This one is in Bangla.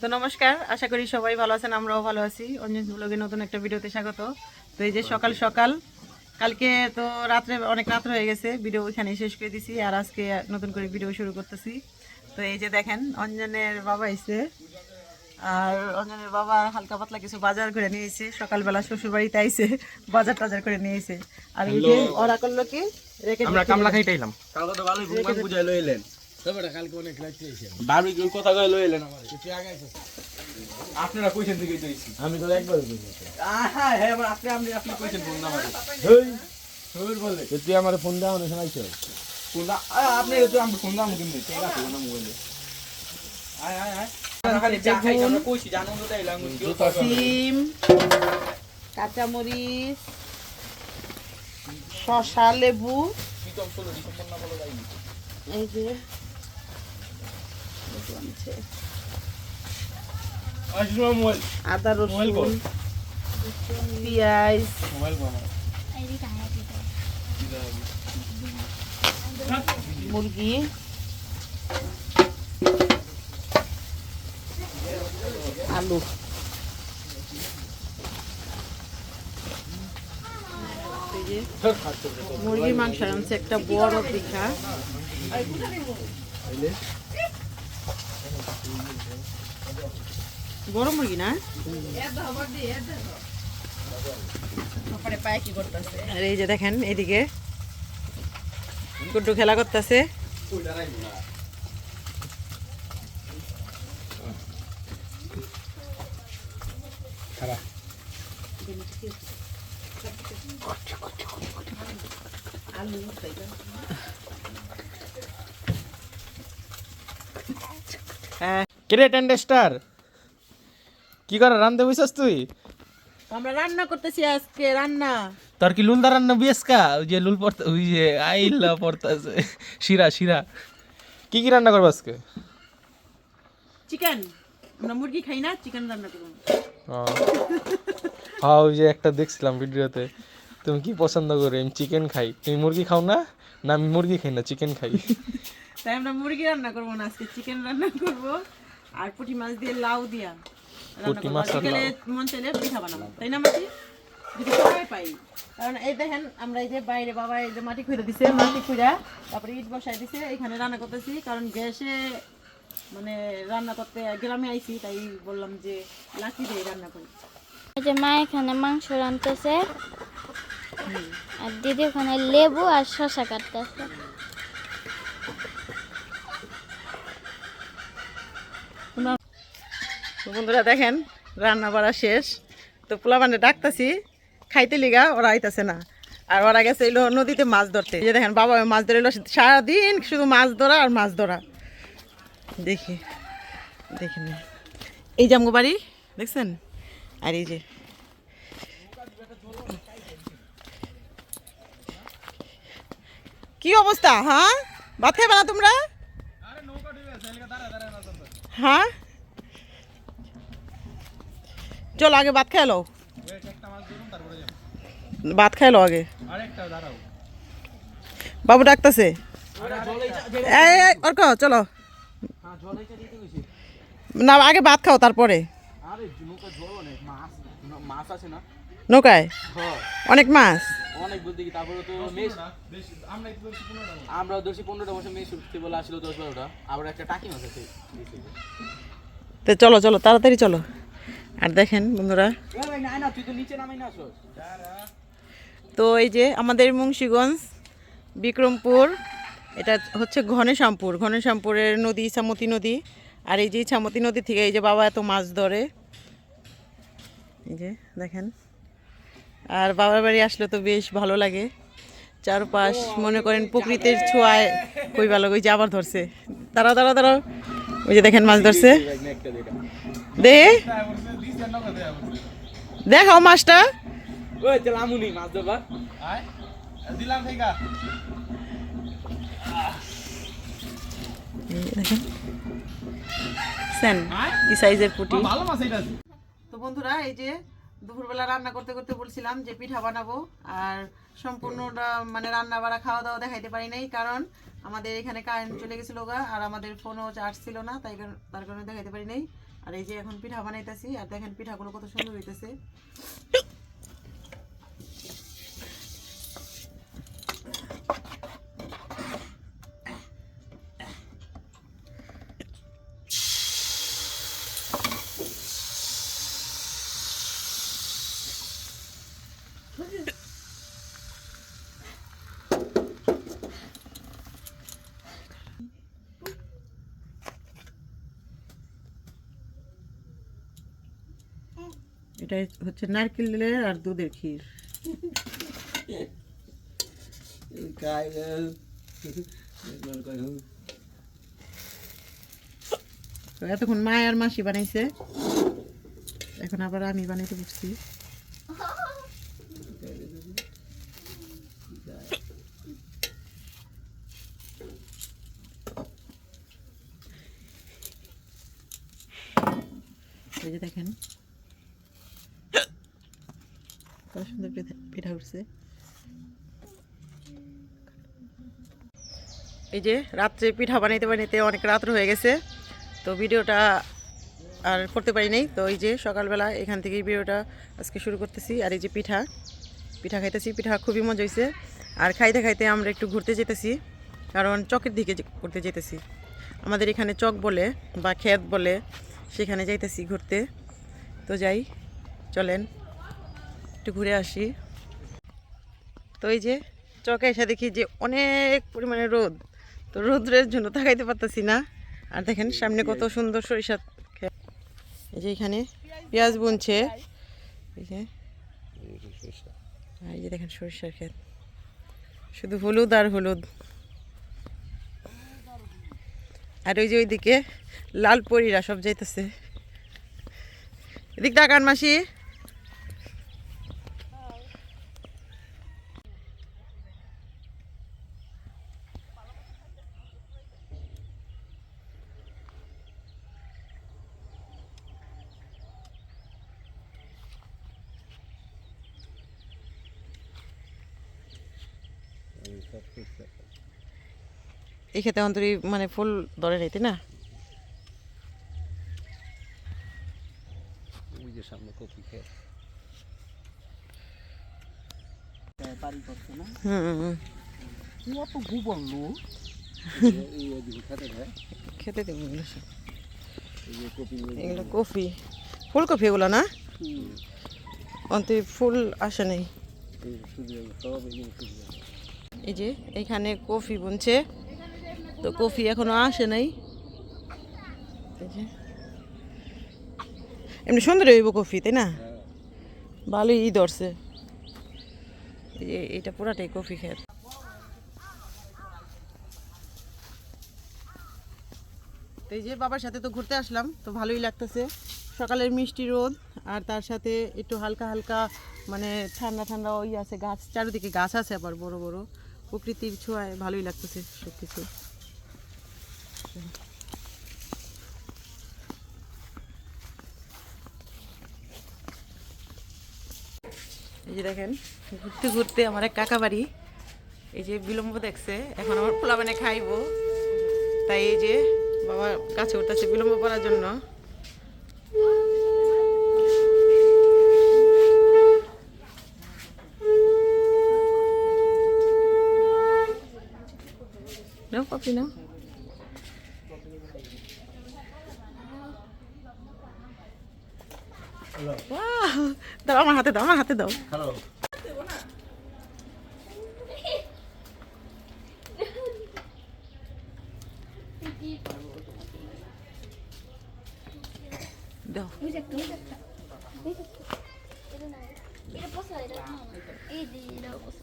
তো নমস্কার আশা করি সবাই ভালো আছেন আমরাও ভালো আছি। অঞ্জন ব্লগে নতুন একটা ভিডিওতে স্বাগত। তো এই যে সকাল সকাল কালকে তো রাত্রে অনেক রাত হয়ে গেছে ভিডিও ওইখানে শেষ করে দিছি আর আজকে নতুন করে ভিডিও শুরু করতেছি। তো এই যে দেখেন অঞ্জনের বাবা এসে আর অঞ্জনের বাবা হালকা পাতলা কিছু বাজার করে নিয়েছে সকালবেলা শ্বশুর বাড়িতে আইসে বাজার টাজার করে নিয়েছে। আর এই যে ওরা করল কি রেখে আমরা কামলা খাইটাইলাম কালকে তো ভালোই বুঝাই লইলেন। বারবিকিউ কথা কই লইলেন আমার। আপনারা কইছেন দিকে আমি তো একবার হ্যাঁ হ্যাঁ আপনি আপনি আপনি কইছেন ফোন নাম্বার বলে। তুই আমার ফোন দাও না শোনাইছ ফোন আপনি তো আমি ফোন দাম কেমনে ঠিক আছে না মোবাইলে। আয় আয় আয়। খালি চা খাই আমরা কইছি জানো তো তাইলাম সিম কাঁচামরিচ শসা লেবু। শীতম 16 ডিসেম্বর না বলো যাইনি এই যে। লেবু আনছে। আদা রসুন পেঁয়াজ। মুরগি। আলু। মুরগির মাংস আনছে একটা বড় পিঠা। বড় মুরগি না? আর এই যে দেখেন এদিকে গুড্ডু খেলা করতেছে। হ্যাঁ কিরে টেন্ডেস্টার কি করে রান্দে বইছস তুই? আমরা রান্না করতেছি আজকে রান্না। তোর কি লুলদা রান্না বিয়েসকা ওই যে লুল পড়তা ওই যে আইলা পড়তাছে। শিরা শিরা। কি কি রান্না করব আজকে? চিকেন আমরা মুরগি খাই না চিকেন রান্না করব। হ্যাঁ ওই যে একটা দেখছিলাম ভিডিওতে। তুমি কি পছন্দ করো আমি চিকেন খাই। তুমি মুরগি খাও না? না আমি মুরগি খাই না চিকেন খাই। তাই আমরা মুরগি রান্না করব না আজকে চিকেন রান্না করব। আর পুঁটি মাছ দিয়ে লাউ দিয়া পুঁটি মাছ আর বিকেলে মন চাইলে পিঠা বানাবো। তাই না মাটি? যদি সময় পাই। কারণ এই দেখেন আমরা এই যে বাইরে বাবা এই যে মাটি খুঁড়ে দিছে মাটি খুঁড়া তারপরে ইট বসাই দিছে এখানে রান্না করতেছি। কারণ গ্যাসে মানে রান্না করতে গ্রামে আইছি তাই বললাম যে লাঠি দিয়ে রান্না করি। এই যে মা এখানে মাংস রানতেছে আর দিদি ওখানে লেবু আর শসা কাটতেছে। বন্ধুরা দেখেন রান্না বাড়া শেষ। তো পোলা মানে ডাকতাছি, খাইতে লিগা ওরা আইতাছে না। আর ওরা গেছে এলো নদীতে মাছ ধরতে। যে দেখেন, বাবা মাছ ধরে এলো সারাদিন শুধু মাছ ধরা আর মাছ ধরা। দেখি দেখেন এই যে আমগো বাড়ি, দেখছেন? আর এই যে কি অবস্থা হ্যাঁ? খাইবা না তোমরা? হ্যাঁ? চলো আগে ভাত খাই লো ভাত খাই লো আগে। বাবু ডাকতেছে। অর্ক চলো। না আগে ভাত খাও তারপরে। নৌকায়? অনেক মাছ? অনেক বলতে কি তারপরে তো আমরা দশি পনেরোটা বছর উঠতে বলে আসলো দশ বারোটা। আবার একটা টাকি মাছ আছে। তো চলো চলো তাড়াতাড়ি চলো। আর দেখেন, বন্ধুরা। তো এই যে আমাদের মুন্সীগঞ্জ, বিক্রমপুর, এটা হচ্ছে ঘনেশ্যামপুর, ঘনেশ্যামপুরের নদী ইছামতি নদী। আর এই যে ইছামতি নদী থেকে এই যে বাবা এত মাছ ধরে। এই যে দেখেন। আর বাবার বাড়ি আসলে তো বেশ ভালো লাগে। চারপাশ, মনে করেন প্রকৃতির ছোঁয়ায় কই ভালো, ওই যে আবার ধরছে। দাঁড়াও দাঁড়াও দাঁড়াও। ওই যে দেখেন মাছ ধরছে। দে। দেখাও মাছটা। ওই চালামুনি আমুনি মাছ ধরবা। দিলাম এই দেখেন। সেন কি সাইজের পুটি। ভালো মাছ এটা। তো বন্ধুরা এই যে দুপুরবেলা রান্না করতে করতে বলছিলাম যে পিঠা বানাবো, আর সম্পূর্ণটা মানে রান্না বাড়া খাওয়া দাওয়া দেখাইতে পারি নাই, কারণ আমাদের এখানে কারেন্ট চলে গেছিল গা, আর আমাদের ফোনও চার্জ ছিল না, তাই তার কারণে দেখাইতে পারি নাই। আর এই যে এখন পিঠা বানাইতেছি, আর দেখেন পিঠাগুলো কত সুন্দর হইতেছে। এটা হচ্ছে নারকেলের আর দুধের ক্ষীর। এতক্ষণ মা আর মাসি বানাইছে। এখন আবার আমি বানাইতে বসছি। এই যে দেখেন কত সুন্দর পিঠা পিঠা উঠছে এই যে রাত্রে পিঠা বানাইতে বানাইতে অনেক রাত্র হয়ে গেছে, তো ভিডিওটা আর করতে পারি নাই। তো এই যে সকালবেলা এখান থেকেই ভিডিওটা আজকে শুরু করতেছি। আর এই যে পিঠা পিঠা খাইতেছি, পিঠা খুবই মজা হয়েছে আর খাইতে খাইতে আমরা একটু ঘুরতে যেতেছি, কারণ চকের দিকে ঘুরতে যেতেছি। আমাদের এখানে চক বলে বা ক্ষেত বলে, সেখানে যাইতেছি ঘুরতে। তো যাই, চলেন, একটু ঘুরে আসি। তো এই যে চকে এসে দেখি যে অনেক পরিমাণে রোদ। তো রোদ্রের জন্য তাকাইতে পারতেছি না। আর দেখেন সামনে কত সুন্দর সরিষার ক্ষেত। এই যে এখানে পেঁয়াজ বুনছে। এই যে। এই যে দেখেন সরিষার ক্ষেত। শুধু হলুদ আর হলুদ। আর ওই যে ওইদিকে লাল পরীরা সব যাইতেছে। এদিক তাকান মাসি। এই খেতে অন্তরি মানে ফুল ধরে নিতে না? ওই যে সামনে কপি খেয়ে বাড়ি করছে না? হুম হুম, কত গোবর লো? এই ওদিকে খেতে দেবো এগুলো সব। কপি এগুলো। কফি ফুলকপি এগুলো না? অন্তরি ফুল আসে নাই। এই যে এইখানে কফি বুনছে। তো কফি এখনও আসে নাই। এমনি সুন্দর হইব কফি, তাই না? ভালোই ই ধরছে এটা পুরাটাই কফি খেত। এই যে, বাবার সাথে তো ঘুরতে আসলাম, তো ভালোই লাগতেছে। সকালের মিষ্টি রোদ, আর তার সাথে একটু হালকা হালকা মানে ঠান্ডা ঠান্ডা ওই আছে গাছ, চারিদিকে গাছ আছে আবার বড় বড়। প্রকৃতির ছোঁয়ায় ভালোই লাগতেছে সব কিছু এই যে দেখেন, ঘুরতে ঘুরতে আমার এক কাকা বাড়ি এই যে বিলম্ব দেখছে, এখন আমার পোলা মানে খাইবো। তাই এই যে বাবা কাছে উঠতেছে বিলম্ব করার জন্য। কপি না। দাও আমার হাতে দাও আমার হাতে দাও। দাও। এটা পোষা এটা এই দিদি এটা পোষা